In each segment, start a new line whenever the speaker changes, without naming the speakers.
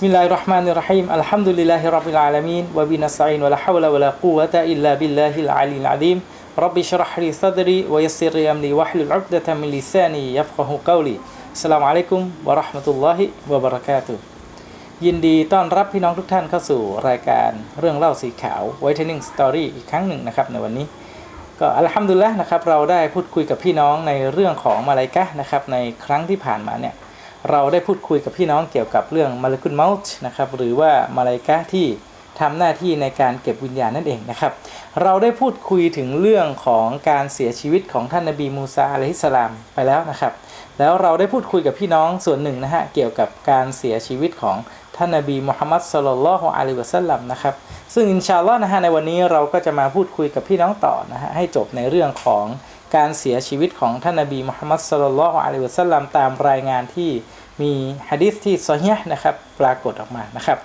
بسم الله الرحمن الرحيم الحمد لله رب العالمين وبنستعين ولا حول ولا قوة إلا بالله العلي العظيم رب اشرح لي صدري ويسر لي أمري واحلل عقدة من لساني يفقه قولي السلام عليكم ورحمة الله وبركاته ยินดีต้อนรับพี่น้องทุกท่านเข้าสู่รายการเรื่องเล่าสีขาว Whitening Story อีกครั้งหนึ่งนะครับในวันนี้ ก็อัลฮัมดุลิลละห์นะครับเราได้พูดคุยกับพี่น้องในเรื่องของมาลายกะห์นะครับในครั้งที่ผ่านมาเนี่ย เราได้พูดคุยกับพี่น้องเกี่ยวกับเรื่องมาลากุนเมาส์นะครับหรือว่ามาลายกะห์ที่ทำหน้าที่ในการเก็บวิญญาณนั่นเองนะครับ เราได้พูดคุยถึงเรื่องของการเสียชีวิตของท่านนบีมูซาอะลัยฮิสสลามไปแล้วนะครับ แล้วเราได้พูดคุยกับพี่น้องส่วนหนึ่งนะฮะเกี่ยวกับการเสียชีวิตของท่านนบีมุฮัมมัดสลลัลลอฮุอะลัยฮิวะสัลลัมนะครับ ซึ่งอินชาอัลลอฮ์นะฮะในวันนี้เราก็จะมาพูดคุยกับพี่น้องต่อนะฮะให้จบในเรื่องของ การเสียชีวิตของท่านนบีมุฮัมมัดสลลัลลอฮุอะลัยฮิวะสัลลัมตามรายงานที่มีฮะดิษที่ซอฮีนะครับปรากฏออกมานะครับ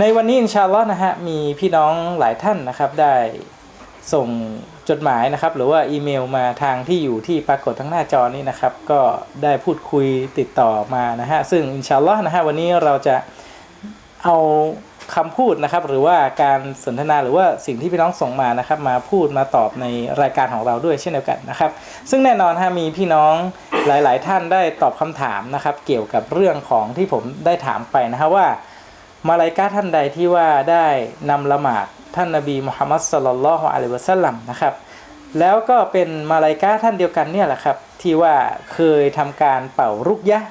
ในวันนี้อินชาอัลลอฮ์นะฮะมีพี่น้องหลายท่านนะครับได้ส่งจดหมายนะครับ หรือว่าอีเมลมาทางที่อยู่ที่ปรากฏทั้งหน้าจอนี้นะครับ ก็ได้พูดคุยติดต่อมานะฮะซึ่งอินชาอัลลอฮ์นะฮะวันนี้เราจะเอา คำพูดนะครับ หรือว่าการสนทนาหรือว่าสิ่งที่พี่น้องส่งมานะครับ มาพูดมาตอบในรายการของเราด้วยเช่นเดียวกันนะครับ ซึ่งแน่นอนฮะมีพี่น้องหลาย ๆ ท่านได้ตอบคำถามนะครับ เกี่ยวกับเรื่องของที่ผมได้ถามไปนะฮะว่ามาลายกาท่านใดที่ว่าได้นำละหมาดท่านนบีมุฮัมมัดสลลัลลอฮุอะลัยวะสัลลัมนะครับแล้วก็เป็นมาลายกาท่านเดียวกันเนี่ยแหละครับที่ว่าเคยทำการเป่ารุกยะ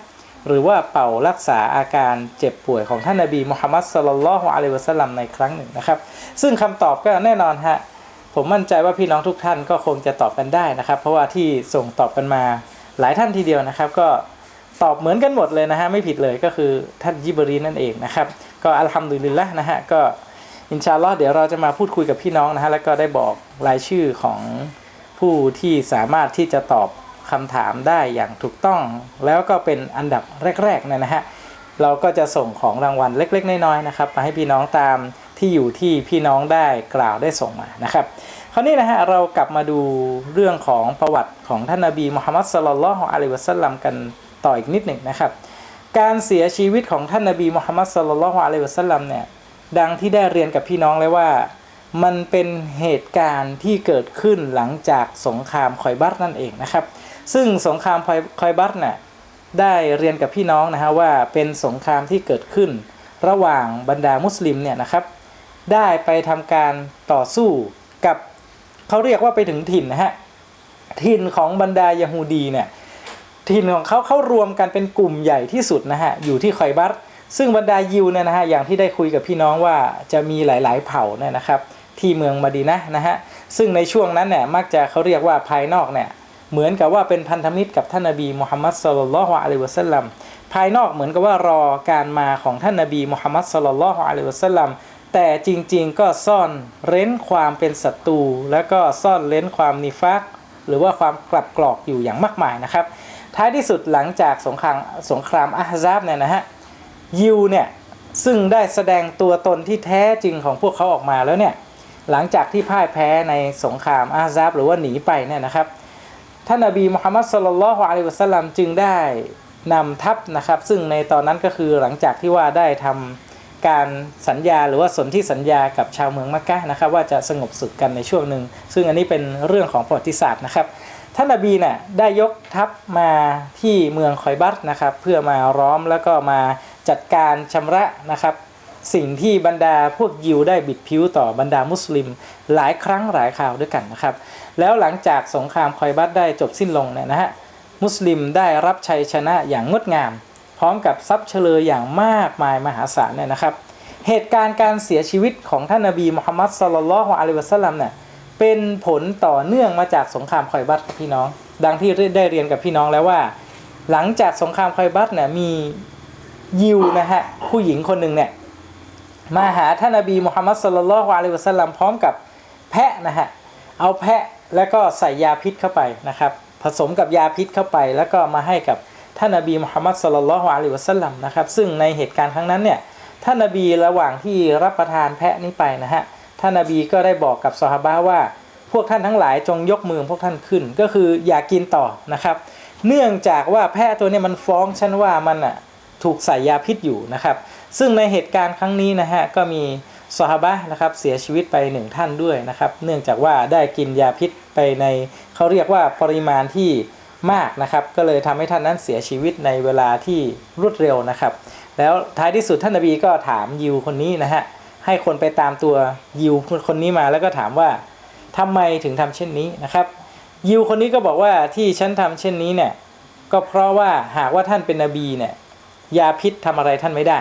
หรือว่าเป่ารักษาอาการเจ็บป่วยของท่านนบีมุฮัมมัดสลลัลฮุอะลัยวะสัลลัมในครั้งหนึ่งนะครับ ซึ่งคำตอบก็แน่นอนฮะผมมั่นใจว่าพี่น้องทุกท่านก็คงจะตอบกันได้นะครับ เพราะว่าที่ส่งตอบกันมาหลายท่านทีเดียวนะครับ ก็ตอบเหมือนกันหมดเลยนะฮะไม่ผิดเลยก็คือท่านยิบรีนั่นเองนะครับ ก็อัลฮัมดุลิลละนะฮะก็อินชาอัลลอฮ์เดี๋ยวเราจะมาพูดคุยกับพี่น้องนะฮะแล้วก็ได้บอกรายชื่อของผู้ที่สามารถที่จะตอบ คำถามได้อย่างถูกต้อง แล้วก็เป็นอันดับแรกๆเนี่ยนะฮะเราก็จะส่งของรางวัลเล็ก ๆ น้อยๆนะครับมาให้พี่น้องตามที่อยู่ที่พี่น้องได้กล่าวได้ส่งมานะครับ คราวนี้นะฮะเรากลับมาดูเรื่องของประวัติของท่านนบีมุฮัมมัดสลลัลลอฮุอะลัยวะสัลลัมกันต่ออีกนิดหนึ่งนะครับ การเสียชีวิตของท่านนบีมุฮัมมัดสลลัลลอฮุอะลัยวะสัลลัมเนี่ยดังที่ได้เรียนกับพี่น้องเลยว่ามันเป็นเหตุการณ์ที่เกิดขึ้นหลังจากสงครามคอยบัตนั่นเองนะครับ ซึ่งสงครามคอยบัตเนี่ยได้เรียนกับพี่น้องนะฮะว่าเป็นสงครามที่เกิดขึ้น ระหว่างบรรดามุสลิมเนี่ยนะครับ ได้ไปทำการต่อสู้กับเขาเรียกว่าไปถึงถิ่นนะฮะถิ่นของบรรดายะฮูดีเนี่ยถิ่นของเขาเขารวมกันเป็นกลุ่มใหญ่ที่สุดนะฮะอยู่ที่คอยบัตซึ่งบรรดายิวเนี่ยนะฮะอย่างที่ได้คุยกับพี่น้องว่าจะมีหลาย ๆ เผ่าเนี่ยนะครับ ที่เมืองมาดีนะนะฮะซึ่งในช่วงนั้นเนี่ยมักจะเขาเรียกว่าภายนอกเนี่ย เหมือนกับว่าเป็นพันธมิตรกับท่านนบีมุฮัมมัดสุลลัลฮุอะลัยวะสัลลัมภายนอกเหมือนกับว่ารอการมาของท่านนบีมุฮัมมัดสุลลัลฮุอะลัยวะสัลลัมแต่จริงๆก็ซ่อนเร้นความเป็นศัตรูแล้วก็ซ่อนเร้นความนิฟักหรือว่าความกลับกรอกอยู่อย่างมากมายนะครับ ท้ายที่สุดหลังจากสงครามสงครามอาฮซาบเนี่ยนะฮะยิวเนี่ยซึ่งได้แสดงตัวตนที่แท้จริงของพวกเขาออกมาแล้วเนี่ยหลังจากที่พ่ายแพ้ในสงครามอาฮซาบหรือว่าหนีไปเนี่ยนะครับ ท่านนบีมุฮัมมัดสุลลัลฮุอะลัยวะสัลลัมจึงได้นำทัพนะครับ ซึ่งในตอนนั้นก็คือหลังจากที่ว่าได้ทำการสัญญาหรือว่าสนธิสัญญากับชาวเมืองมักกะนะครับ ว่าจะสงบศึกกันในช่วงหนึ่ง ซึ่งอันนี้เป็นเรื่องของประวัติศาสตร์นะครับท่านนบีเนี่ยได้ยกทัพมาที่เมืองคอยบัตนะครับ เพื่อมาร้อมแล้วก็มาจัดการชำระนะครับ สิ่งที่บรรดาพวกยิวได้บิดผิวต่อบรรดามุสลิมหลายครั้งหลายคราวด้วยกันนะครับ แล้วหลังจากสงครามคอยบัตได้จบสิ้นลงเนี่ยนะฮะมุสลิมได้รับชัยชนะอย่างงดงาม พร้อมกับทรัพย์เฉลยอย่างมากมายมหาศาลเนี่ยนะครับ เหตุการณ์การเสียชีวิตของท่านนบีมุฮัมมัดสลลัลลอฮุอะลัยวะสัลลัมเนี่ยเป็นผลต่อเนื่องมาจากสงครามคอยบัตพี่น้อง ดังที่ได้เรียนกับพี่น้องแล้วว่า หลังจากสงครามคอยบัตเนี่ยมียิวนะฮะผู้หญิงคนหนึ่งเนี่ยมาหาท่านนบีมุฮัมมัดสลลัลลอฮุอะลัยวะสัลลัมพร้อมกับแพะนะฮะเอาแพะ แล้วก็ใส่ยาพิษเข้าไปนะครับ ผสมกับยาพิษเข้าไป แล้วก็มาให้กับท่านนบีมุฮัมมัดสลลัลฮุอะลัยฮิวะสัลลัมนะครับ ซึ่งในเหตุการณ์ครั้งนั้นเนี่ยท่านนบีระหว่างที่รับประทานแพะนี้ไปนะฮะท่านนบีก็ได้บอกกับซอฮาว่า พวกท่านทั้งหลายจงยกมือพวกท่านขึ้น ก็คืออย่ากินต่อนะครับ เนื่องจากว่าแพะตัวนี้มันฟ้องฉันว่ามันอะถูกใส่ยาพิษอยู่นะครับ ซึ่งในเหตุการณ์ครั้งนี้นะฮะก็มี ซอฮาบะนะครับเสียชีวิตไปหนึ่งท่านด้วยนะครับ เนื่องจากว่าได้กินยาพิษไปในเขาเรียกว่าปริมาณที่มากนะครับ ก็เลยทำให้ท่านนั้นเสียชีวิตในเวลาที่รวดเร็วนะครับ แล้วท้ายที่สุดท่านนบีก็ถามยิวคนนี้นะฮะให้คนไปตามตัวยิวคนนี้มาแล้วก็ถามว่าทำไมถึงทำเช่นนี้นะครับ ยิวคนนี้ก็บอกว่าที่ฉันทำเช่นนี้เนี่ยก็เพราะว่าหากว่าท่านเป็นนบีเนี่ยยาพิษทำอะไรท่านไม่ได้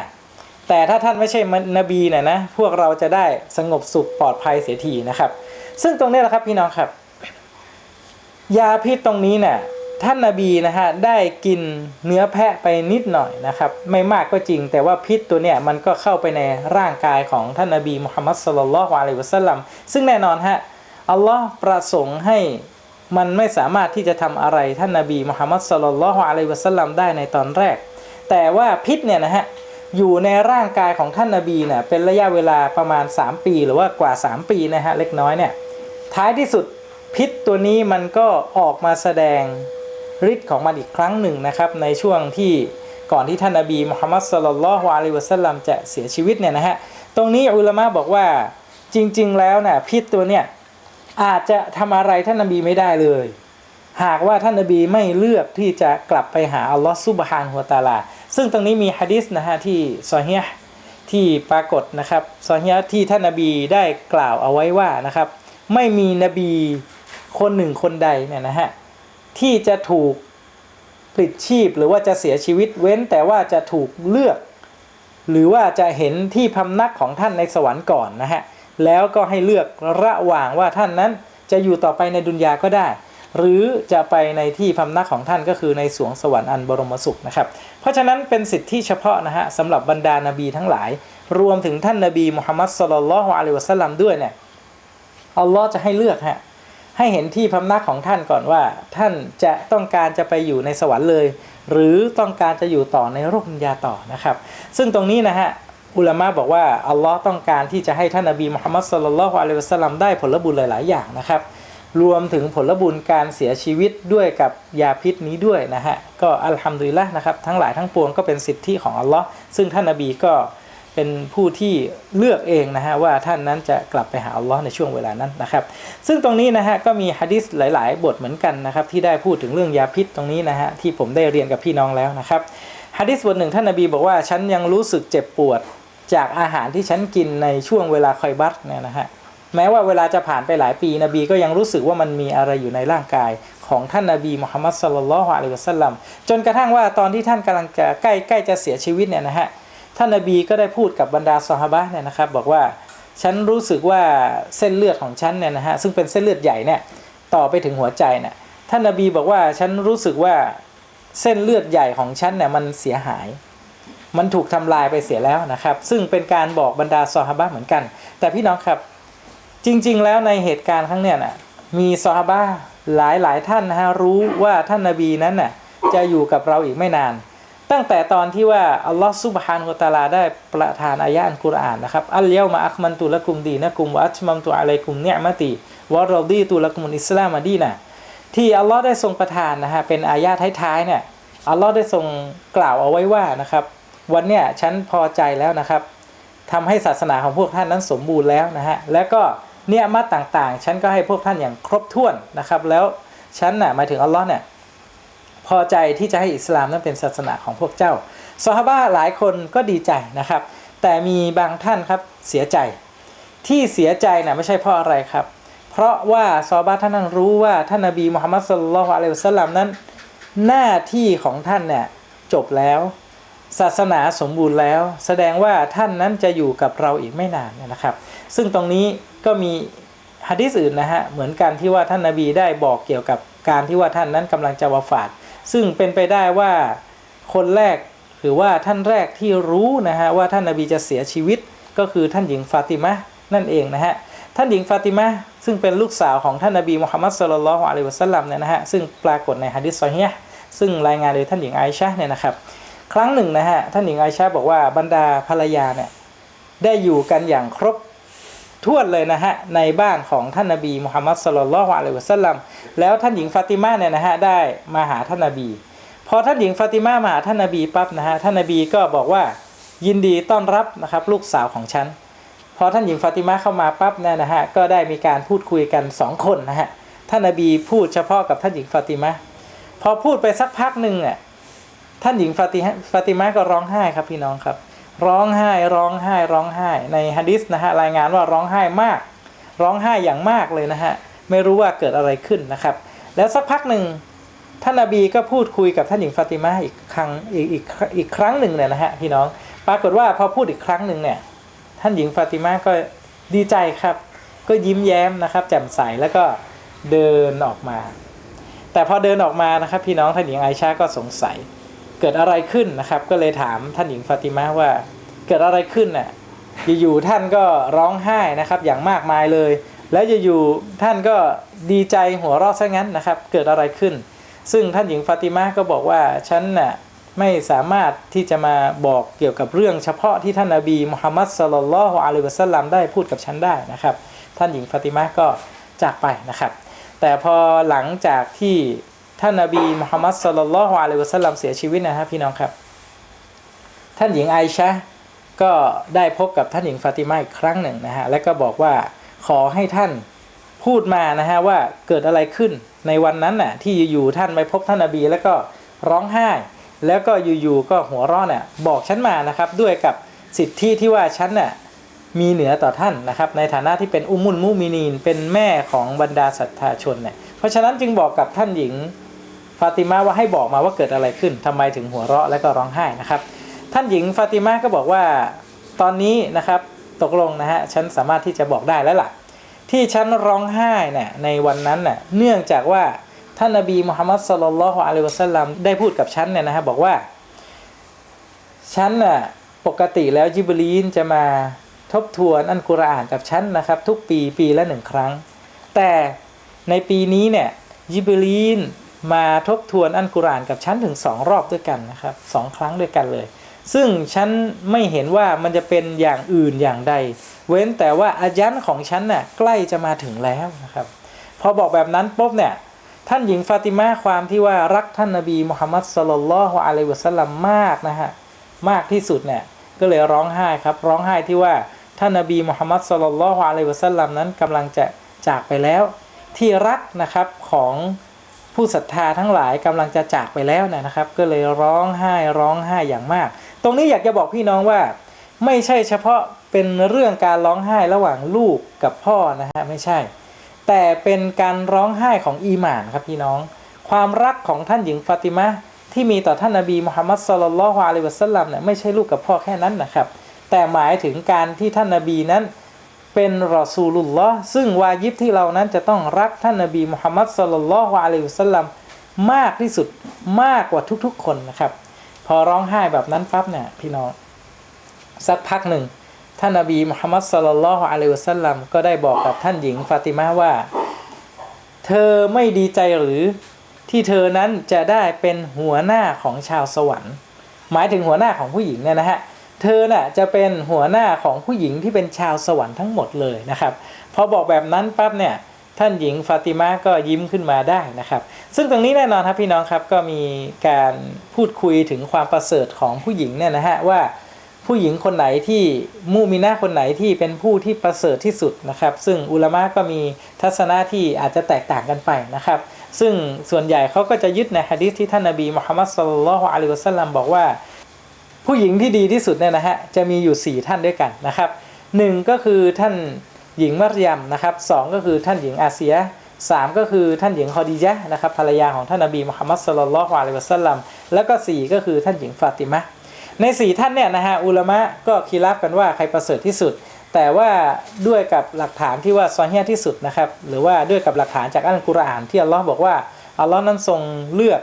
แต่ถ้าท่านไม่ใช่นบีเนี่ยนะพวกเราจะได้สงบสุขปลอดภัยเสียทีนะครับ ซึ่งตรงนี้แหละครับพี่น้องครับ ยาพิษตรงนี้เนี่ยท่านนาบีนะฮะได้กินเนื้อแพะไปนิดหน่อยนะครับ ไม่มากก็จริง แต่ว่าพิษตัวเนี่ยมันก็เข้าไปในร่างกายของท่านนาบีมุฮัมมัดสุลลัลลอฮุอะลัยวะสัลลัมซึ่งแน่นอนฮะอัลลอฮ์ประสงค์ให้มันไม่สามารถที่จะทำอะไรท่านนาบีมุฮัมมัดสุลลัลลอฮุอะลัยวะสัลลัมได้ในตอนแรก แต่ว่าพิษเนี่ยนะฮะ อยู่ในร่างกายของท่านนาบีเนี่ยเป็นระยะเวลาประมาณ 3 ปี หรือว่ากว่า 3 ปีนะฮะเล็กน้อยเนี่ยท้ายที่สุดพิษตัวนี้มันก็ออกมาแสดงฤทธิ์ของมันอีกครั้งหนึ่งนะครับ ในช่วงที่ก่อนที่ท่านนาบีมุฮัมมัดสุลลัลลอฮุอะลัยฮิวะสัลลัมจะเสียชีวิตเนี่ยนะฮะตรงนี้อุลามะบอกว่าจริง ๆ แล้วน่ะพิษตัวเนี่ยอาจจะทำอะไรท่านนาบีไม่ได้เลย หากว่าท่านนาบีไม่เลือกที่จะกลับไปหาอัลลอฮ์ซุบฮานหัวตาลา ซึ่งตรงนี้มีฮะดิษนะฮะที่ซอฮีฮ์ที่ปรากฏนะครับซอฮีฮ์ที่ท่านนาบีได้กล่าวเอาไว้ว่านะครับ ไม่มีนบีคนหนึ่งคนใดเนี่ยนะฮะที่จะถูกปลิดชีพหรือว่าจะเสียชีวิตเว้นแต่ว่าจะถูกเลือก หรือว่าจะเห็นที่พำนักของท่านในสวรรค์ก่อนนะฮะแล้วก็ให้เลือกระหว่างว่าท่านนั้นจะอยู่ต่อไปในดุนยาก็ได้ หรือจะไปในที่พำนักของท่านก็คือในสวงสวรรค์อันบรมสุขนะครับ ราะฉะนั้นเป็นสิทธิเฉพาะนะฮะสำหรับบรรดานาบีทั้งหลาย รวมถึงท่านนาบีมุฮัมมัดสุลลัลลอฮุอะลัยฮิวะสัลลัมด้วยเนี่ยอัลลอฮ์จะให้เลือกฮะให้เห็นที่พำนักของท่านก่อนว่า ท่านจะต้องการจะไปอยู่ในสวรรค์เลย หรือต้องการจะอยู่ต่อในโลกดุนยาต่อนะครับ ซึ่งตรงนี้นะฮะอุลามะบอกว่าอัลลอฮ์ต้องการที่จะให้ท่านนบีมุฮัมมัดสุลลัลลอฮุอะลัยฮิวะสัลลัมได้ผลบุญหลาย ๆ อย่างนะครับ รวมถึงผลบุญการเสียชีวิตด้วยกับยาพิษนี้ด้วยนะฮะก็อัลฮัมดุลิลละนะครับทั้งหลายทั้งปวงก็เป็นสิทธิของอัลลอฮ์ซึ่งท่านนบีก็เป็นผู้ที่เลือกเองนะฮะว่าท่านนั้นจะกลับไปหาอัลลอฮ์ในช่วงเวลานั้นนะครับ ซึ่งตรงนี้นะฮะก็มีฮะดิษหลาย ๆ บทเหมือนกันนะครับที่ได้พูดถึงเรื่องยาพิษตรงนี้นะฮะที่ผมได้เรียนกับพี่น้องแล้วนะครับฮะดิษบทหนึ่งท่านนบีบอกว่าฉันยังรู้สึกเจ็บปวดจากอาหารที่ฉันกินในช่วงเวลาคอยบัตเนี่ยนะฮะ แม้ว่าเวลาจะผ่านไปหลายปีนบีก็ยังรู้สึกว่ามันมีอะไรอยู่ในร่างกาย ของท่านนบีมุฮัมมัดสุลลัลฮุอะลัยฮิวะสัลลัมจนกระทั่งว่าตอนที่ท่านกำลังจะใกล้ใกล้จะเสียชีวิตเนี่ยนะฮะท่านนบีก็ได้พูดกับบรรดาซอฮาบะเนี่ยนะครับบอกว่าฉันรู้สึกว่าเส้นเลือดของฉันเนี่ยนะฮะซึ่งเป็นเส้นเลือดใหญ่เนี่ยต่อไปถึงหัวใจเนี่ยท่านนบีบอกว่าฉันรู้สึกว่าเส้นเลือดใหญ่ของฉันเนี่ยมันเสียหาย มันถูกทำลายไปเสียแล้วนะครับ ซึ่งเป็นการบอกบรรดาซอฮาบะเหมือนกัน แต่พี่น้องครับ จริง ๆ แล้วในเหตุการณ์ครั้งเนี้ยนะมีซอฮาบะหลายหลายท่านนะฮะรู้ว่าท่านนบีนั้นน่ะจะอยู่กับเราอีกไม่นาน ตั้งแต่ตอนที่ว่าอัลลอฮฺซุบฮานุตะลาได้ประทานอายะอันกุรอานนะครับอัลเยามาอัคมันตุละกุมดีนะกุมวะอัชมัมตุอะลัยกุมเนียมติวะรอดีตุละกุมอิสลามดีนะที่อัลลอฮ์ได้ทรงประทานนะฮะเป็นอายะท้ายๆเนี่ยอัลลอฮ์ได้ทรงกล่าวเอาไว้ว่านะครับ วันเนี้ยฉันพอใจแล้วนะครับทำให้ศาสนาของพวกท่านนั้นสมบูรณ์แล้วนะฮะแล้วก็ เนี่ยมาต่างๆ ฉันก็ให้พวกท่านอย่างครบถ้วนนะครับ แล้วฉันน่ะหมายถึงอัลลอฮ์เนี่ยพอใจที่จะให้อิสลามนั้นเป็นศาสนาของพวกเจ้าซอฮาบะหลายคนก็ดีใจนะครับ แต่มีบางท่านครับเสียใจที่เสียใจน่ะไม่ใช่เพราะอะไรครับ เพราะว่าซอฮาบะท่านนั้นรู้ว่าท่านนบีมุฮัมมัดสุลลัลอะลัยฮิสลลัมนั้น หน้าที่ของท่านเนี่ยจบแล้ว ศาสนาสมบูรณ์แล้ว แสดงว่าท่านนั้นจะอยู่กับเราอีกไม่นานนะครับ ซึ่งตรงนี้ ก็มีฮะดิษอื่นนะฮะเหมือนกันที่ว่าท่านนาบีได้บอกเกี่ยวกับการที่ว่าท่านนั้นกำลังจะวาฟาด ซึ่งเป็นไปได้ว่าคนแรกหรือว่าท่านแรกที่รู้นะฮะว่าท่านนาบีจะเสียชีวิต ก็คือท่านหญิงฟาติมะนั่นเองนะฮะท่านหญิงฟาติมะซึ่งเป็นลูกสาวของท่านนาบีมุฮัมมัดสุลลัลลอฮุอะลัยวะสัลลัมเนี่ยนะฮะซึ่งปรากฏในฮะดิษซอฮีซึ่งรายงานโดยท่านหญิงไอชะเนี่ยนะครับ ครั้งหนึ่งนะฮะท่านหญิงไอชาบอกว่าบรรดาภรรยาเนี่ยได้อยู่กันอย่างครบ ถ้วนเลยนะฮะในบ้านของท่านนบีมุฮัมมัดสุลลัลลอฮุอะลัยฮิวะสัลลัมแล้วท่านหญิงฟาติมาเนี่ยนะฮะได้มาหาท่านนบี พอท่านหญิงฟาติมามาหาท่านนบีปั๊บนะฮะท่านนบีก็บอกว่ายินดีต้อนรับนะครับลูกสาวของฉันพอท่านหญิงฟาติมาเข้ามาปั๊บเนี่ยนะฮะก็ได้มีการพูดคุยกันสองคนนะฮะท่านนบีพูดเฉพาะกับท่านหญิงฟาติมาพอพูดไปสักพักหนึ่งอะท่านหญิงฟาติฮะฟาติมาก็ร้องไห้ครับพี่น้องครับ ร้องไห้ร้องไห้ร้องไห้ ในฮะดิษนะฮะรายงานว่าร้องไห้มาก ร้องไห้อย่างมากเลยนะฮะไม่รู้ว่าเกิดอะไรขึ้นนะครับ แล้วสักพักหนึ่งท่านนบีก็พูดคุยกับท่านหญิงฟาติมาอีกครั้งอีกอีกอีกครั้งหนึ่งเนี่ยนะฮะพี่น้องปรากฏว่าพอพูดอีกครั้งหนึ่งเนี่ยท่านหญิงฟาติมาก็ดีใจครับ ก็ยิ้มแย้มนะครับ แจ่มใสแล้วก็เดินออกมา แต่พอเดินออกมานะครับ พี่น้องท่านหญิงไอชาก็สงสัย เกิดอะไรขึ้นนะครับ ก็เลยถามท่านหญิงฟาติมาว่าเกิดอะไรขึ้นน่ะอยู่ๆท่านก็ร้องไห้นะครับอย่างมากมายเลย แล้วอยู่ๆท่านก็ดีใจหัวเราะซะงั้นนะครับ เกิดอะไรขึ้น ซึ่งท่านหญิงฟาติมาก็บอกว่าฉันน่ะไม่สามารถที่จะมาบอกเกี่ยวกับเรื่องเฉพาะที่ท่านนาบีมุฮัมมัดสลลัลลอฮุอะลัยฮิวะสัลลัมได้พูดกับฉันได้นะครับ ท่านหญิงฟาติมาก็จากไปนะครับ แต่พอหลังจากที่ ท่านนาบีมุฮัมมัดสลลัลลอฮุอะลัยฮิวะสัลลัมเสียชีวิตนะครับพี่น้องครับ ท่านหญิงไอชะก็ได้พบกับท่านหญิงฟาติมาอีกครั้งหนึ่งนะฮะและก็บอกว่าขอให้ท่านพูดมานะฮะว่าเกิดอะไรขึ้นในวันนั้นน่ะที่อยู่ๆท่านไปพบท่านนบี แล้วก็ร้องไห้ แล้วก็อยู่ๆก็หัวเร้อนน่ะบอกฉันมานะครับด้วยกับสิทธิที่ว่าฉันน่ะมีเหนือต่อท่านนะครับ ในฐานะที่เป็นอุมุลมุมินีนเป็นแม่ของบรรดาศรัทธาชนเนี่ยเพราะฉะนั้นจึงบอกกับท่านหญิง ฟาติมาว่าให้บอกมาว่าเกิดอะไรขึ้นทำไมถึงหัวเราะและก็ร้องไห้นะครับ ท่านหญิงฟาติมาก็บอกว่าตอนนี้นะครับตกลงนะฮะฉันสามารถที่จะบอกได้แล้วล่ะ ที่ฉันร้องไห้เนี่ยในวันนั้นน่ะเนื่องจากว่าท่านนบีมุฮัมมัดสลลัลลอฮุอะลัยวะสัลลัมได้พูดกับฉันเนี่ยนะฮะบอกว่าฉันน่ะปกติแล้วจิบรีนจะมาทบทวนอันกุรอานกับฉันนะครับ ทุกปีปีละหนึ่งครั้ง แต่ในปีนี้เนี่ยจิบรีน มาทบทวนอันกุรอานกับฉันถึงสองรอบด้วยกันนะครับสองครั้งด้วยกันเลย ซึ่งฉันไม่เห็นว่ามันจะเป็นอย่างอื่นอย่างใด เว้นแต่ว่าอายันของฉันน่ะใกล้จะมาถึงแล้วนะครับพอบอกแบบนั้นปุ๊บเนี่ยท่านหญิงฟาติมาความที่ว่ารักท่านนบีมุฮัมมัดสลลัลลอฮุอะลัยวะสัลลัมมากนะฮะมากที่สุดเนี่ยก็เลยร้องไห้ครับร้องไห้ที่ว่าท่านนบีมุฮัมมัดสลลัลลอฮุอะลัยวะสัลลัมนั้นกำลังจะจากไปแล้ว ที่รักนะครับของ ผู้ศรัทธาทั้งหลายกำลังจะจากไปแล้วนะครับ ก็เลยร้องไห้ร้องไห้อย่างมาก ตรงนี้อยากจะบอกพี่น้องว่า ไม่ใช่เฉพาะเป็นเรื่องการร้องไห้ระหว่างลูกกับพ่อนะฮะไม่ใช่ แต่เป็นการร้องไห้ของอีหม่านครับพี่น้อง ความรักของท่านหญิงฟาติมาที่มีต่อท่านนบีมุฮัมมัดสลลัลลอฮุอะลัยวะสัลลัมเนี่ยไม่ใช่ลูกกับพ่อแค่นั้นนะครับ แต่หมายถึงการที่ท่านนบีนั้น เป็นรอซูลุลลอฮ์ซึ่งวาญิบที่เรานั้นจะต้องรักท่านนบีมุฮัมมัดสลลัลลอฮุอะลัยฮิวสัลลัมมากที่สุดมากกว่าทุกๆคนนะครับ พอร้องไห้แบบนั้นปั๊บเนี่ยพี่น้อง สักพักหนึ่ง ท่านนบีมุฮัมมัดสลลัลลอฮุอะลัยฮิวสัลลัมก็ได้บอกกับท่านหญิงฟาติมาว่า เธอไม่ดีใจหรือที่เธอนั้นจะได้เป็นหัวหน้าของชาวสวรรค์ หมายถึงหัวหน้าของผู้หญิงเนี่ยนะฮะ เธอน่ะจะเป็นหัวหน้าของผู้หญิงที่เป็นชาวสวรรค์ทั้งหมดเลยนะครับพอบอกแบบนั้นปั๊บเนี่ยท่านหญิงฟาติมาก็ยิ้มขึ้นมาได้นะครับ ซึ่งตรงนี้แน่นอนครับพี่น้องครับก็มีการพูดคุยถึงความประเสริฐของผู้หญิงเนี่ยนะฮะว่าผู้หญิงคนไหนที่มูมินาคนไหนที่เป็นผู้ที่ประเสริฐที่สุดนะครับ ซึ่งอุลามะก็มีทัศนะที่อาจจะแตกต่างกันไปนะครับ ซึ่งส่วนใหญ่เขาก็จะยึดในฮะดีษที่ท่านนบีมุฮัมมัดสุลลัลฮุอะลัยฮิวะสัลลัมบอกว่า ผู้หญิงที่ดีที่สุดเนี่ยนะฮะจะมีอยู่ 4 ท่านด้วยกันนะครับหนึ่งก็คือท่านหญิงมัรยมนะครับสองก็คือท่านหญิงอาเซียสามก็คือท่านหญิงคอดียะนะครับภรรยาของท่านนบีมุฮัมมัดสุลลัลลอฮุอะลัยฮิวะสัลลัมแล้วก็สี่ก็คือท่านหญิงฟาติมะในสี่ท่านเนี่ยนะฮะอุลามะก็คีรับกันว่าใครประเสริฐที่สุด แต่ว่าด้วยกับหลักฐานที่ว่าซอฮียที่สุดนะครับหรือว่าด้วยกับหลักฐานจากอัลกุรอานที่อัลลอฮ์บอกว่าอัลลอฮ์นั้นทรงเลือก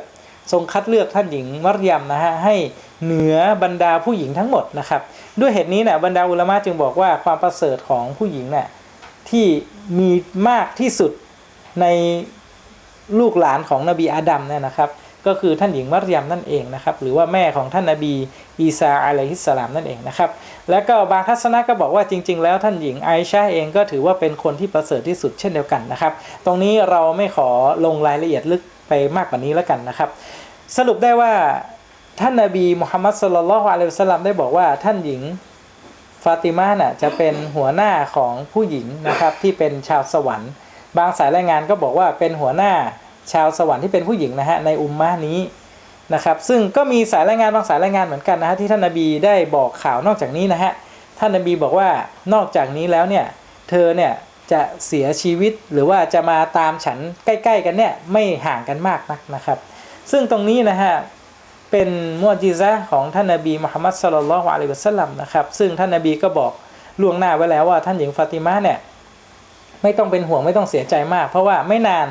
ทรงคัดเลือกท่านหญิงมัรยมนะฮะให้ เหนือบรรดาผู้หญิงทั้งหมดนะครับ ด้วยเหตุนี้เนี่ยบรรดาอุลามะจึงบอกว่าความประเสริฐของผู้หญิงเนี่ยที่มีมากที่สุดในลูกหลานของนบีอาดัมเนี่ยนะครับ ก็คือท่านหญิงมัรยมนั่นเองนะครับ หรือว่าแม่ของท่านนบีอีซาอะลัยฮิสสลามนั่นเองนะครับ แล้วก็บางทัศนะก็บอกว่าจริง ๆ แล้วท่านหญิงไอชาเองก็ถือว่าเป็นคนที่ประเสริฐที่สุดเช่นเดียวกันนะครับ ตรงนี้เราไม่ขอลงรายละเอียดลึกไปมากกว่านี้แล้วกันนะครับ สรุปได้ว่า ท่านนบีมุฮัมมัดสุลลัลฮวอะลัยฮิสลัมได้บอกว่าท่านหญิงฟาติมาน่ะจะเป็นหัวหน้าของผู้หญิงนะครับที่เป็นชาวสวรรค์ บางสายรายงานก็บอกว่าเป็นหัวหน้าชาวสวรรค์ที่เป็นผู้หญิงนะฮะในอุมมะนี้นะครับ ซึ่งก็มีสายรายงานบางสายรายงานเหมือนกันนะฮะที่ท่านนบีได้บอกข่าวนอกจากนี้นะฮะท่านนบีบอกว่านอกจากนี้แล้วเนี่ยเธอเนี่ยจะเสียชีวิตหรือว่าจะมาตามฉันใกล้ ๆ กันเนี่ยไม่ห่างกันมากนักนะครับ ซึ่งตรงนี้นะฮะ เป็นมุอจิซะของท่านนบีมุฮัมมัดสุลลัลลอฮุอะลัยฮิวะสัลลัมนะครับซึ่งท่านนบีก็บอกล่วงหน้าไว้แล้วว่าท่านหญิงฟาติมาเนี่ยไม่ต้องเป็นห่วงไม่ต้องเสียใจมาก เพราะว่าไม่นาน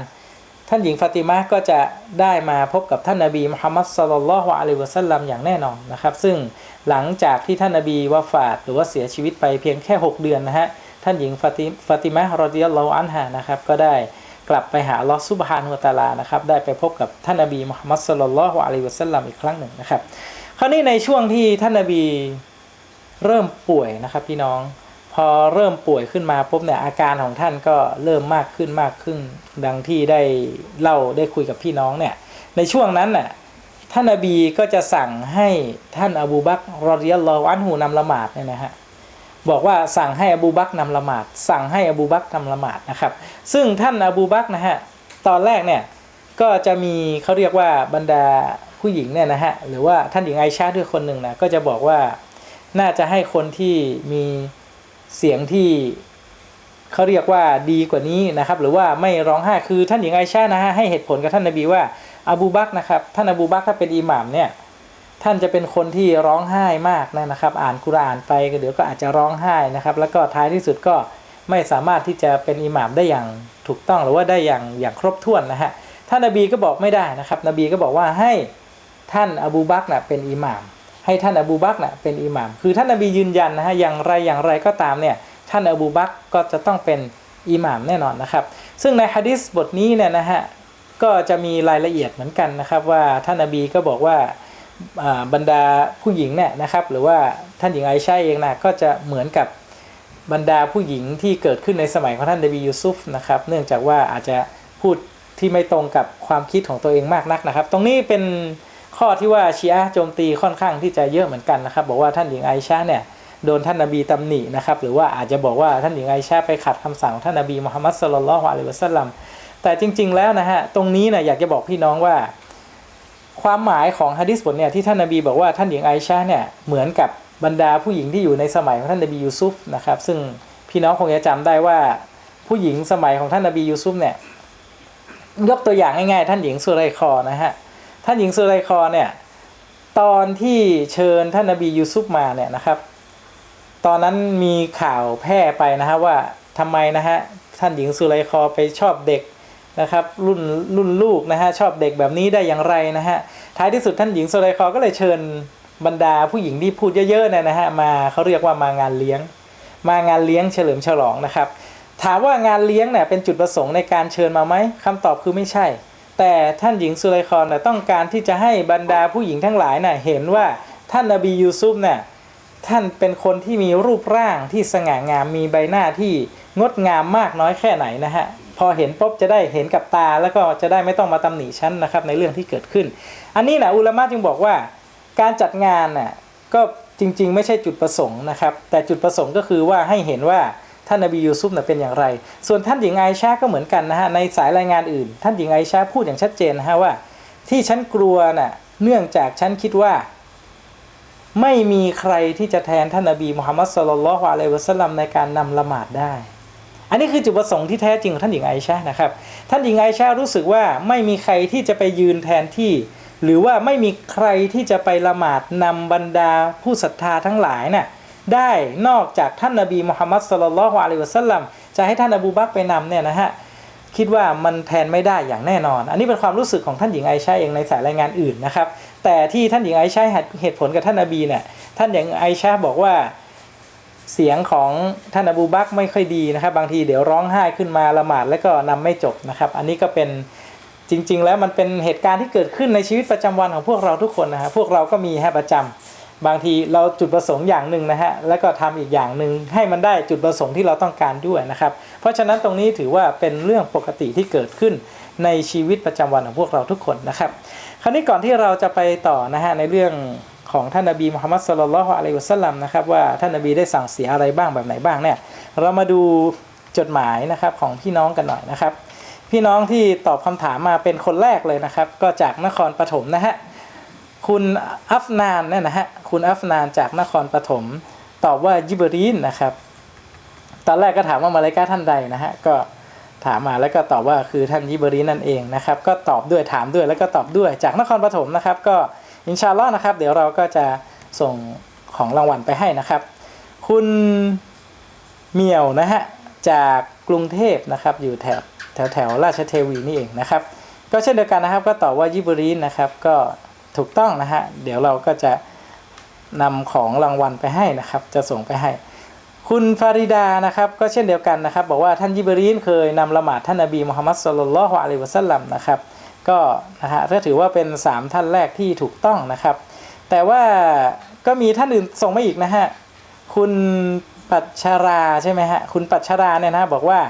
ท่านหญิงฟาติมาก็จะได้มาพบกับท่านนบีมุฮัมมัดสุลลัลลอฮุอะลัยฮิวะสัลลัมอย่างแน่นอนนะครับซึ่งหลังจากที่ท่านนบีวาฟาดหรือว่าเสียชีวิตไปเพียงแค่ 6 เดือนนะฮะท่านหญิงฟาติฟาติมะรอดิยัลลอฮุอันฮานะครับก็ได้ ลับไปหาลอฮ์ซุบฮานุตาลานะครับได้ไปพบกับท่านนบีมุฮัมมัดสุลลัลลอฮุอะลัยวะสัลลัมอีกครั้งหนึ่งนะครับ คราวนี้ในช่วงที่ท่านนบีเริ่มป่วยนะครับพี่น้องพอเริ่มป่วยขึ้นมาปุ๊บเนี่ยอาการของท่านก็เริ่มมากขึ้นมากขึ้น ดังที่ได้เล่าได้คุยกับพี่น้องเนี่ยในช่วงนั้นน่ะท่านนบีก็จะสั่งให้ท่านอบูบักรรอดิยัลลอฮุอันฮูนำละหมาดเนี่ยนะฮะ บอกว่าสั่งให้อบูบักนำละหมาด สั่งให้อบูบักนำละหมาดนะครับ ซึ่งท่านอบูบักนะฮะตอนแรกเนี่ยก็จะมีเขาเรียกว่าบรรดาผู้หญิงเนี่ยนะฮะหรือว่าท่านหญิงไอชาด้วยคนหนึ่งนะก็จะบอกว่าน่าจะให้คนที่มีเสียงที่เขาเรียกว่าดีกว่านี้นะครับ หรือว่าไม่ร้องไห้คือท่านหญิงไอชานะฮะให้เหตุผลกับท่านนบีว่าอบูบักนะครับท่านอบูบักถ้าเป็นอิหม่ามเนี่ย ท่านจะเป็นคนที่ร้องไห้มากนะครับ อ่านกุรอานไปก็เดี๋ยวก็อาจจะร้องไห้นะครับ แล้วก็ท้ายที่สุดก็ไม่สามารถที่จะเป็นอิหม่ามได้อย่างถูกต้องหรือว่าได้อย่างอย่างครบถ้วนนะฮะท่านนบีก็บอกไม่ได้นะครับ นบีก็บอกว่าให้ท่านอบูบักนะเป็นอิหม่าม ให้ท่านอบูบักนะเป็นอิหม่าม คือท่านนบียืนยันนะฮะอย่างไรอย่างไรก็ตามเนี่ยท่านอบูบักก็จะต้องเป็นอิหม่ามแน่นอนนะครับ ซึ่งในฮะดิษบทนี้เนี่ยนะฮะก็จะมีรายละเอียดเหมือนกันนะครับว่าท่านนบีก็บอกว่า บรรดาผู้หญิงเนี่ยนะครับหรือว่าท่านหญิงไอชาเองนะก็จะเหมือนกับบรรดาผู้หญิงที่เกิดขึ้นในสมัยของท่านนบียูซุฟนะครับเนื่องจากว่าอาจจะพูดที่ไม่ตรงกับความคิดของตัวเองมากนักนะครับ ตรงนี้เป็นข้อที่ว่าชีอะโจมตีค่อนข้างที่จะเยอะเหมือนกันนะครับ บอกว่าท่านหญิงไอชาเนี่ยโดนท่านนบีตำหนินะครับหรือว่าอาจจะบอกว่าท่านหญิงไอชาไปขัดคำสั่งของท่านนบีมุฮัมมัดสุลลัลฮุอะลัยฮิวะสัลลัมแต่จริง ๆ แล้วนะฮะตรงนี้นะอยากจะบอกพี่น้องว่า ความหมายของฮะดิษบทเนี่ยที่ท่านนบีบอกว่าท่านหญิงไอชาเนี่ยเหมือนกับบรรดาผู้หญิงที่อยู่ในสมัยของท่านนบียูซุฟนะครับ ซึ่งพี่น้องคงจะจำได้ว่าผู้หญิงสมัยของท่านนบียูซุฟเนี่ยยกตัวอย่างง่ายๆ ท่านหญิงสุไรคอนะฮะท่านหญิงสุไรคอเนี่ยตอนที่เชิญท่านนบียูซุฟมาเนี่ยนะครับ ตอนนั้นมีข่าวแพร่ไปนะฮะว่าทำไมนะฮะท่านหญิงสุไรคอไปชอบเด็ก นะครับรุ่นรุ่นลูกนะฮะชอบเด็กแบบนี้ได้อย่างไรนะฮะท้ายที่สุดท่านหญิงโซไลคอก็เลยเชิญบรรดาผู้หญิงที่พูดเยอะๆเนี่ยนะฮะมาเขาเรียกว่ามางานเลี้ยง มางานเลี้ยงเฉลิมฉลองนะครับ ถามว่างานเลี้ยงเนี่ยเป็นจุดประสงค์ในการเชิญมาไหมคำตอบคือไม่ใช่ แต่ท่านหญิงสุไลคอนน่ะต้องการที่จะให้บรรดาผู้หญิงทั้งหลายน่ะเห็นว่าท่านนบียูซุฟเนี่ยท่านเป็นคนที่มีรูปร่างที่สง่างามมีใบหน้าที่งดงามมากน้อยแค่ไหนนะฮะ พอเห็นปุ๊บจะได้เห็นกับตา แล้วก็จะได้ไม่ต้องมาตำหนิชั้นนะครับในเรื่องที่เกิดขึ้น อันนี้นะอุลามะจึงบอกว่า การจัดงานน่ะก็จริง ๆ ไม่ใช่จุดประสงค์นะครับ แต่จุดประสงค์ก็คือว่าให้เห็นว่าท่านนบียูซุฟนะเป็นอย่างไร ส่วนท่านหญิงไอชาก็เหมือนกันนะฮะในสายรายงานอื่น ท่านหญิงไอชาพูดอย่างชัดเจนนะฮะว่า ที่ฉันกลัวน่ะเนื่องจากฉันคิดว่า ไม่มีใครที่จะแทนท่านนบีมุฮัมมัดสุลลัลฮุอะลัยฮิวะสลลัมในการนำละหมาดได้ อันนี้คือจุดประสงค์ที่แท้จริงของท่านหญิงไอชานะครับ ท่านหญิงไอชารู้สึกว่าไม่มีใครที่จะไปยืนแทนที่ หรือว่าไม่มีใครที่จะไปละหมาดนำบรรดาผู้ศรัทธาทั้งหลายน่ะได้นอกจากท่านนบีมุฮัมมัดสุลลัลฮุอะลัยฮิวะสัลลัมจะให้ท่านอบูบักไปนำเนี่ยนะฮะคิดว่ามันแทนไม่ได้อย่างแน่นอน อันนี้เป็นความรู้สึกของท่านหญิงไอชาเองในสายรายงานอื่นนะครับ แต่ที่ท่านหญิงไอชาเหตุผลกับท่านนบีเนี่ยท่านหญิงไอชาบอกว่า เสียงของท่านอบูบักไม่ค่อยดีนะครับ บางทีเดี๋ยวร้องไห้ขึ้นมาละหมาดแล้วก็นำไม่จบนะครับ อันนี้ก็เป็นจริง ๆ แล้วมันเป็นเหตุการณ์ที่เกิดขึ้นในชีวิตประจำวันของพวกเราทุกคนนะฮะพวกเราก็มีฮะประจำบางทีเราจุดประสงค์อย่างหนึ่งนะฮะแล้วก็ทำอีกอย่างหนึ่งให้มันได้จุดประสงค์ที่เราต้องการด้วยนะครับ เพราะฉะนั้นตรงนี้ถือว่าเป็นเรื่องปกติที่เกิดขึ้นในชีวิตประจำวันของพวกเราทุกคนนะครับ คราวนี้ก่อนที่เราจะไปต่อนะฮะในเรื่อง ของท่านนบีมุฮัมมัดสุลลัลฮุอะลัยฮิวะสัลลัมนะครับว่าท่านนบีได้สั่งเสียอะไรบ้างแบบไหนบ้างเนี่ยเรามาดูจดหมายนะครับของพี่น้องกันหน่อยนะครับ พี่น้องที่ตอบคำถามมาเป็นคนแรกเลยนะครับ ก็จากนครปฐมนะฮะคุณอัฟนานเนี่ยนะฮะคุณอัฟนานจากนครปฐมตอบว่ายิบรีนนะครับตอนแรกก็ถามว่ามาเลกาท่านใดนะฮะก็ถามมาแล้วก็ตอบว่าคือท่านยิบรีนนั่นเองนะครับ ก็ตอบด้วยถามด้วยแล้วก็ตอบด้วยจากนครปฐมนะครับ ก็ อินชาลลอฮ์นะครับ เดี๋ยวเราก็จะส่งของรางวัลไปให้นะครับ คุณเมียวนะฮะจากกรุงเทพนะครับอยู่แถวแถวแถวราชเทวีนี่เองนะครับ ก็เช่นเดียวกันนะครับ ก็ตอบว่ายิบรีนนะครับ ก็ถูกต้องนะฮะเดี๋ยวเราก็จะนำของรางวัลไปให้นะครับ จะส่งไปให้ คุณฟาริดานะครับ ก็เช่นเดียวกันนะครับ บอกว่าท่านยิบรีนเคยนำละหมาดท่านนบีมุฮัมมัดสุลลัลลอฮุอะลัยฮิวะสัลลัมนะครับ ก็นะฮะก็ถือว่าเป็น 3 ท่านแรกที่ถูกต้องนะครับ แต่ว่าก็มีท่านอื่นส่งมาอีกนะฮะคุณปัชชาราใช่ไหมฮะคุณปัชชาราเนี่ยนะบอกว่า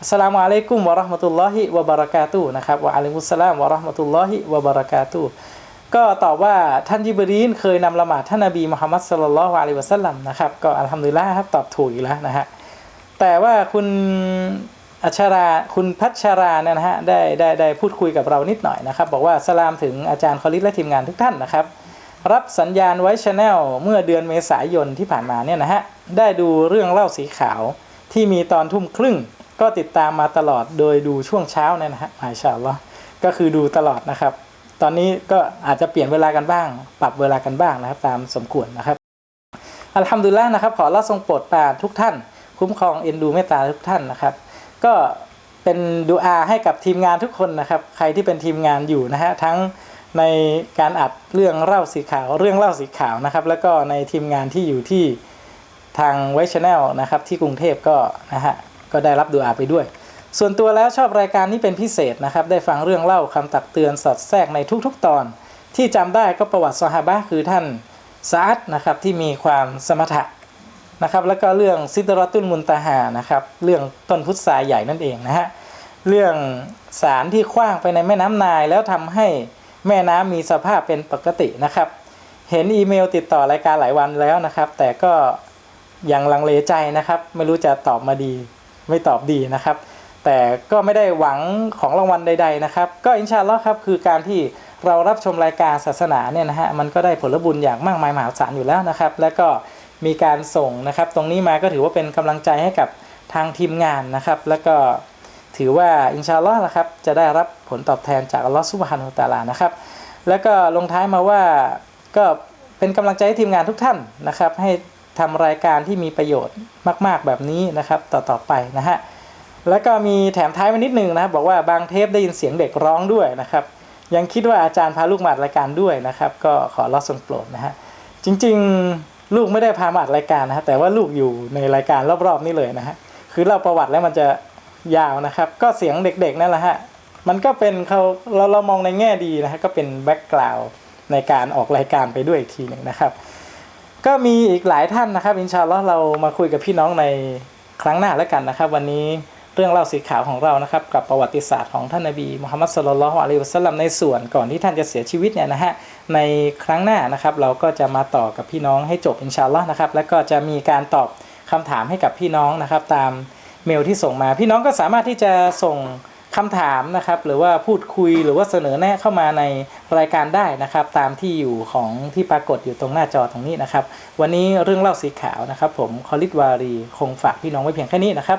อัสลามุอะลัยกุมวะราะห์มะตุลลอฮิวะบารากาตุนะครับวะอะลัยกุสสลามวะราะห์มะตุลลอฮิวะบารากาตุก็ตอบว่าท่านยิบรีนเคยนำละหมาดท่านนบีมุฮัมมัดสุลลัลลอฮุอะลัยฮิวะสัลลัมนะครับก็อัลฮัมดุลิลละครับตอบถูกอีกแล้วนะฮะแต่ว่าคุณ อัชราคุณพัชรานะฮะได้ได้ได้พูดคุยกับเรานิดหน่อยนะครับ บอกว่าสลามถึงอาจารย์คอลิสและทีมงานทุกท่านนะครับ รับสัญญาณไว้ชาแนลเมื่อเดือนเมษายนที่ผ่านมาเนี่ยนะฮะได้ดูเรื่องเล่าสีขาวที่มีตอนทุ่มครึ่ง ก็ติดตามมาตลอดโดยดูช่วงเช้าเนี่ยนะฮะมาชาอัลอก็คือดูตลอดนะครับ ตอนนี้ก็อาจจะเปลี่ยนเวลากันบ้าง ปรับเวลากันบ้างนะครับ ตามสมควรนะครับอัลฮัมดุลิลละห์นะครับ ขอรับทรงโปรดปรานทุกท่าน คุ้มครองเอ็นดูเมตตาทุกท่านนะครับ ก็เป็นดูอาให้กับทีมงานทุกคนนะครับ ใครที่เป็นทีมงานอยู่นะฮะทั้งในการอัดเรื่องเล่าสีขาวเรื่องเล่าสีขาวนะครับ แล้วก็ในทีมงานที่อยู่ที่ทางไวชแนลนะครับ ที่กรุงเทพก็นะฮะก็ได้รับดูอาไปด้วย ส่วนตัวแล้วชอบรายการนี้เป็นพิเศษนะครับ ได้ฟังเรื่องเล่าคำตักเตือนสอดแทรกในทุกๆตอน ที่จำได้ก็ประวัติซอฮาบะคือท่านซาดนะครับที่มีความสมถะ นะครับ แล้วก็เรื่องซิดรอตุลมุนตาหานะครับ เรื่องต้นพุทราใหญ่นั่นเองนะฮะ เรื่องสารที่คว้างไปในแม่น้ำนาย แล้วทำให้แม่น้ำมีสภาพเป็นปกตินะครับ เห็นอีเมลติดต่อรายการหลายวันแล้วนะครับ แต่ก็ยังลังเลใจนะครับ ไม่รู้จะตอบมาดี ไม่ตอบดีนะครับ แต่ก็ไม่ได้หวังของรางวัลใด ๆนะครับ ก็อินชาอัลลอฮ์ครับคือการที่เรารับชมรายการศาสนาเนี่ยนะฮะมันก็ได้ผลบุญอย่างมากมายมหาศาลอยู่แล้วนะครับ แล้วก็ มีการส่งนะครับ ตรงนี้มาก็ถือว่าเป็นกำลังใจให้กับทางทีมงานนะครับ แล้วก็ถือว่าอินชาอัลลอฮ์นะครับจะได้รับผลตอบแทนจากอัลลอฮ์ซุบฮานุตาลานะครับ แล้วก็ลงท้ายมาว่าก็เป็นกำลังใจให้ทีมงานทุกท่านนะครับ ให้ทำรายการที่มีประโยชน์มาก ๆแบบนี้นะครับ ต่อๆไปนะฮะแล้วก็มีแถมท้ายมานิดนึงนะครับ บอกว่าบางเทปได้ยินเสียงเด็กร้องด้วยนะครับ ยังคิดว่าอาจารย์พาลูกมาดรายการด้วยนะครับ ก็ขอรับทรงโปรดนะฮะจริง ๆ ลูกไม่ได้พามาอัดรายการนะฮะแต่ว่าลูกอยู่ในรายการรอบๆนี่เลยนะฮะคือเล่าประวัติแล้วมันจะยาวนะครับ ก็เสียงเด็กๆนั่นแหละฮะมันก็เป็นเขาเราเรามองในแง่ดีนะฮะก็เป็นแบ็กกราวด์ในการออกรายการไปด้วยอีกทีหนึ่งนะครับ ก็มีอีกหลายท่านนะครับ อินชาอัลลอฮ์เรามาคุยกับพี่น้องในครั้งหน้าแล้วกันนะครับ วันนี้ เรื่องเล่าสีขาวของเรานะครับกับประวัติศาสตร์ของท่านนบีมุฮัมมัดสุลลัลลอฮุอะลัยฮิวะสัลลัมในส่วนก่อนที่ท่านจะเสียชีวิตเนี่ยนะฮะในครั้งหน้านะครับเราก็จะมาต่อกับพี่น้องให้จบอินชาอัลลอฮ์นะครับแล้วก็จะมีการตอบคำถามให้กับพี่น้องนะครับตามเมลที่ส่งมา พี่น้องก็สามารถที่จะส่งคำถามนะครับหรือว่าพูดคุยหรือว่าเสนอแนะเข้ามาในรายการได้นะครับ ตามที่อยู่ของที่ปรากฏอยู่ตรงหน้าจอตรงนี้นะครับ วันนี้เรื่องเล่าสีขาวนะครับ ผมคอลิดวารีคงฝากพี่น้องไว้เพียงแค่นี้นะครับ